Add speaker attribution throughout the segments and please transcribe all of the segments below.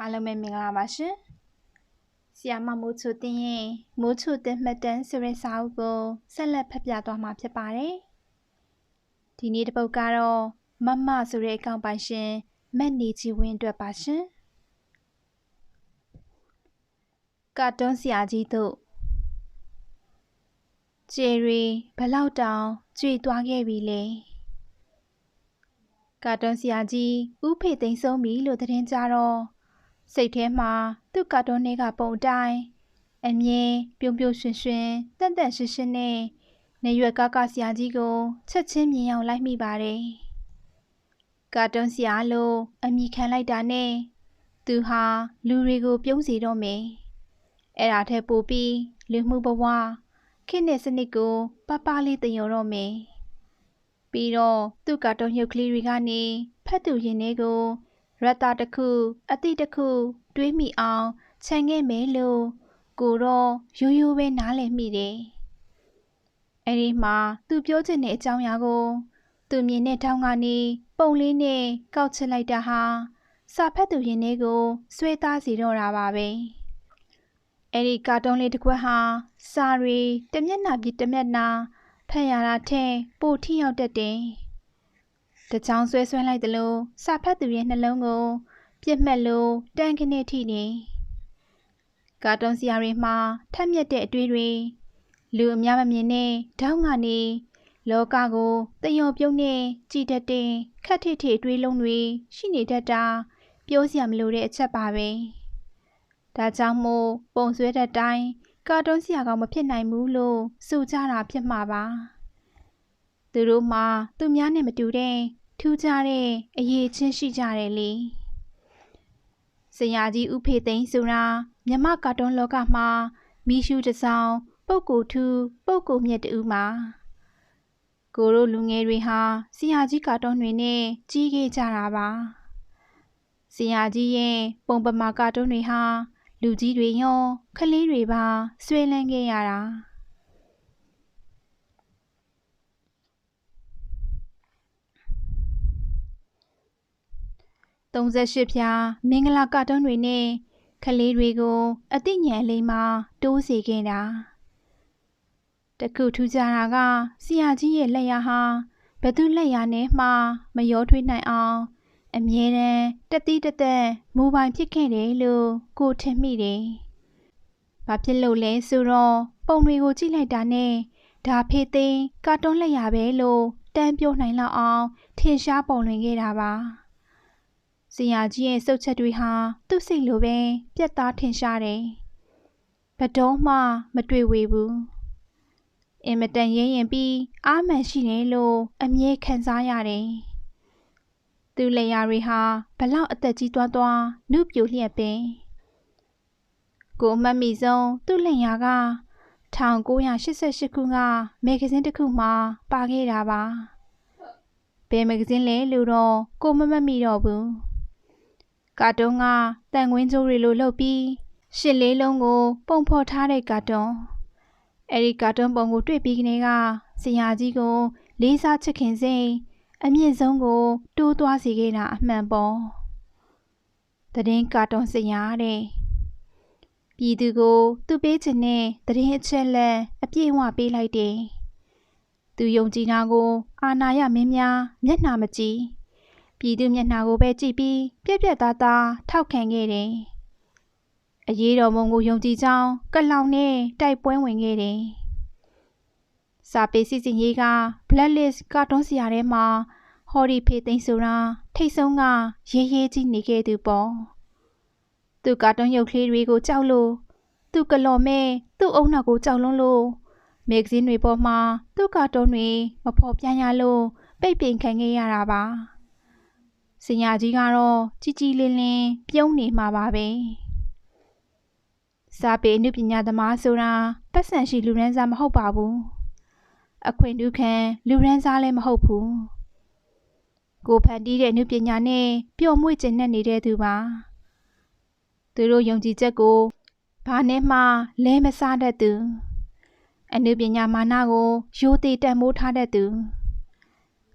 Speaker 1: အားလုံးပဲမင်္ဂလာပါရှင်။ဆီယာမမိုးချိုတင်ရဲ့မိုးချိုတင်မှတ်တမ်းဆိုတဲ့စာအုပ်ကိုဆက်လက်ဖတ်ပြသွားမှာဖြစ်ပါတယ်။ဒီနေ့တစ်ပုဒ်ကတော့မမဆိုတဲ့အကောင့်ပိုင်ရှင်မက်နေချီဝင်းအတွက်ပါရှင်။ကာတွန်းဆရာကြီးတို့ဂျယ်ရီဘလောက်တောင်ကြွေသွားခဲ့ပြီလေ။ကာတွန်းဆရာကြီးဥဖေသိမ်းဆုံးပြီလို့သတင်းကြတော့ စိတ်ထဲမှာသူ့ကာတွန်းထဲကပုံတိုင်းအမြင်ပြုံးပြုံးရွှင်ရွှင်တန်တန်ရှင်းရှင်းနဲ့နေရွယ်ကားကားဆရာကြီးကိုချက်ချင်းမြင်အောင်လိုက်မိပါတယ်။ကာတွန်းဆရာလို့အမိခံလိုက်တာနဲ့သူဟာလူတွေကိုပြုံးစီတော့မယ်။အဲ့ဒါထက်ပိုပြီးလူမှုဘဝခေတ်နဲ့စနစ်ကိုပပလေးတင်ရောတော့မယ်။ပြီးတော့သူ့ကာတွန်းရုပ်ကလေးတွေကနေဖတ်သူရင်တွေကို ရတ္တာတစ်ခုအတိတစ်ခုတွေးမိအောင်ခြံခဲ့မယ်လို့ကိုတော့ရိုးရိုးပဲနားလည်မိတယ်။အဲဒီမှာသူပြောချင်တဲ့အကြောင်းအရာကိုသူမြင်တဲ့ထောင်းကနေပုံလေးနဲ့ကောက်ချလိုက်တာဟာစာဖတ်သူရင်လေးကိုဆွဲသားစီတော့တာပါပဲ။အဲဒီကာတွန်းလေးတစ်ခွက်ဟာစာရီတမျက်နှာပြတမျက်နှာဖတ်ရတာထက်ပိုထိရောက်တတ်တယ်။ တချောင်းဆွဲဆွဲလိုက်သလိုစာဖတ်သူရဲ့နှလုံးကိုပြစ်မှတ်လို့တန်ခနဲ့ထိနေကာတွန်းဆရာတွေမှာထက်မြက်တဲ့အတွေ့တွေလူအများမမြင်တဲ့ထောင်းကနေလောကကိုတယောပြုံးနဲ့ကြည်တတ်တဲ့ခက်ထစ်ထစ်အတွေ့လုံးတွေရှိနေတတ်တာပြောစရာမလိုတဲ့အချက်ပါပဲဒါကြောင့်မို့ပုံဆွဲတဲ့တိုင်းကာတွန်းဆရာကောင်မဖြစ်နိုင်ဘူးလို့ဆိုကြတာဖြစ်မှာပါသူတို့မှသူများနဲ့မတူတဲ့ ထူးခြားတဲ့အရေးချင်းရှိကြတယ်လေဆရာကြီးဥဖေသိန်းဆိုတာမြမကာတွန်းလောကမှာမီရှူတစောင်းပုတ်ကိုထူပုတ်ကိုမြက်တူမှာကိုတို့လူငယ်တွေဟာဆရာကြီးကာတွန်းတွေနဲ့ကြီးခဲ့ကြတာပါဆရာကြီးရဲ့ပုံပမာကာတွန်းတွေဟာလူကြီးတွေရောခလေးတွေပါဆွဲလန်းခဲ့ရတာ 38ဖြာမင်္ဂလာကတုံးတွေနဲ့ခလေးတွေကိုအသိဉာဏ်လေးမှာတိုးစေခဲ့တာတခုထူးခြားတာကဆရာကြီးရဲ့လက်ရဟာဘသူလက်ရနဲ့မှမရောထွေးနိုင်အောင်အမြဲတမ်းတတိတသက်မူပိုင်ဖြစ်ခဲ့တယ်လို့ကိုထင်မိတယ်။ဘာဖြစ်လို့လဲဆိုတော့ပုံတွေကိုကြည့်လိုက်တာနဲ့ဒါဖေးသိန်းကာတွန်းလက်ရပဲလို့တန်းပြောနိုင်လောက်အောင်ထင်ရှားပုံလွင်ခဲ့တာပါ။။ ဇင်ယာကြီးရဲ့စုပ်ချက်တွေဟာသူ့စိတ်လိုပဲပြက်သားထင်ရှားတယ်။ဘတော်မှမတွေ့ဝေဘူး။အင်မတန်ရင်းရင်ပြီးအားမှန်ရှိတယ်လို့အမြဲခံစားရတယ်။သူ့လက်ရာတွေဟာဘလောက်အသက်ကြီးသွားသွားနှုတ်ပြိုလျက်ပင်ကိုအမှတ်မိဆုံးသူ့လက်ရာက1988ခုကမဂ္ဂဇင်းတစ်ခုမှာပါခဲ့တာပါဘယ်မဂ္ဂဇင်းလဲလို့တော့ကိုမမတ်မိတော့ဘူး ကာတွန်းကတန်ခွင်းကျိုးတွေလိုလှုပ်ပြီးရှစ်လေးလုံးကို ပုံဖော်ထားတဲ့ကာတွန်းအဲဒီကာတွန်းပုံကိုတွေ့ပြီးကနေကဆရာကြီးကို လေးစားချစ်ခင်စိတ်အမြင့်ဆုံးကို တိုးသွားစေခဲ့တာအမှန်ပေါ့တည်င်းကာတွန်းဆရာတဲ့ပြည်သူကို သူပေးခြင်းနဲ့တည်င်းအချက်လက်အပြည့်အဝပေးလိုက်တယ်သူယုံကြည်တာကို အာနာရမင်းများမျက်နှာမကြည့် ပြည်သူမျက်နှာကိုပဲကြည့်ပြီးပြက်ပြက်သားသားထောက်ခံခဲ့တယ်။အရေးတော်မုံကိုယုံကြည်ကြောင်းကလောင်နဲ့တိုက်ပွဲဝင်ခဲ့တယ်။စာပေစီစဉ်ရေးက blacklist ကာတွန်းစရာထဲမှာဟော်ဒီဖေသိန်းဆိုတာထိတ်ဆုံးကရေးရေးကြီးနေခဲ့သူပေါ့။သူကာတွန်းရုပ်ကလေးတွေကိုကြောက်လို့သူကလော်မဲ့သူ့အုံနောက်ကိုကြောက်လွန်းလို့မဂ္ဂဇင်းတွေပေါ်မှာသူ့ကာတွန်းတွေမဖော်ပြရလို့ပိတ်ပင်ခံခဲ့ရတာပါ။ စင်ရကြီးကတော့ကြီးကြီးလင်းလင်းပြုံးနေမှာပါပဲစာပေအနုပညာသမားဆိုတာပတ်စံရှိလူရန်စားမဟုတ်ပါဘူးအခွင့်ဒုခံလူရန်စားလည်းမဟုတ်ဘူးကိုဖန်တီးတဲ့အနုပညာနဲ့ပျော်မွေ့ကျင်နေတဲ့သူပါသူတို့ယုံကြည်ချက်ကိုဘာနဲ့မှလဲမစားတတ်သူအနုပညာမာနကိုရိုသေတန်မိုးထားတတ်သူ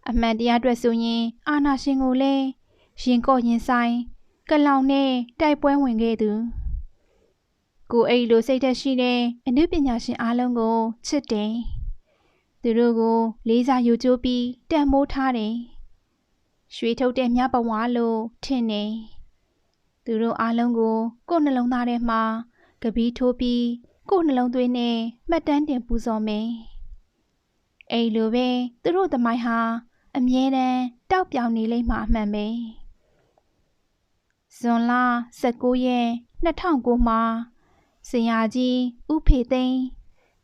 Speaker 1: အမှန်တရားအတွက်ဆိုရင် အာနာရှင်ကိုလည်း ရင်ကော့ရင်ဆိုင်ကလောင်နဲ့တိုက်ပွဲဝင်ခဲ့သူကိုအဲ့လိုစိတ်သက်ရှိတဲ့အနုပညာရှင်အားလုံးကိုချစ်တယ်သူတို့ကို လေးစားယူကြိုးပြီးတန်မိုးထားတယ်ရွှေထုတ်တဲ့မြပဝါလို့ထင်နေသူတို့အားလုံးကို ကိုယ်နှလုံးသားထဲမှာကပီးထိုးပြီးကိုယ်နှလုံးသွေးနဲ့မှတ်တမ်းတင်ပူဇော်မယ်အဲ့လိုပဲသူတို့သမိုင်းဟာ အမြဲတမ်းတောက်ပြောင်နေလိမ့်မှာအမှန်ပဲ ဇွန်လ19ရက်2009မှာစင်ယာကြီးဥဖေသိန်း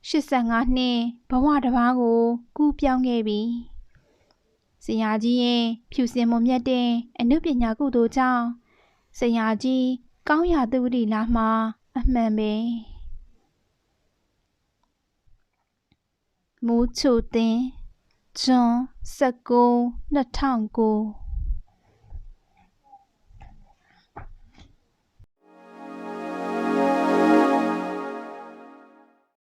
Speaker 1: 85နှစ်ဘဝတစ်ပါးကိုကူးပြောင်းခဲ့ပြီစင်ယာကြီးရဲ့ဖြူစင်မွန်မြတ်တဲ့အနုပညာကုသိုလ်ကြောင့်စင်ယာကြီးကောင်းရာသူဝတိလာမှာအမှန်ပဲမူးချိုတင်ဂျွန်19 2009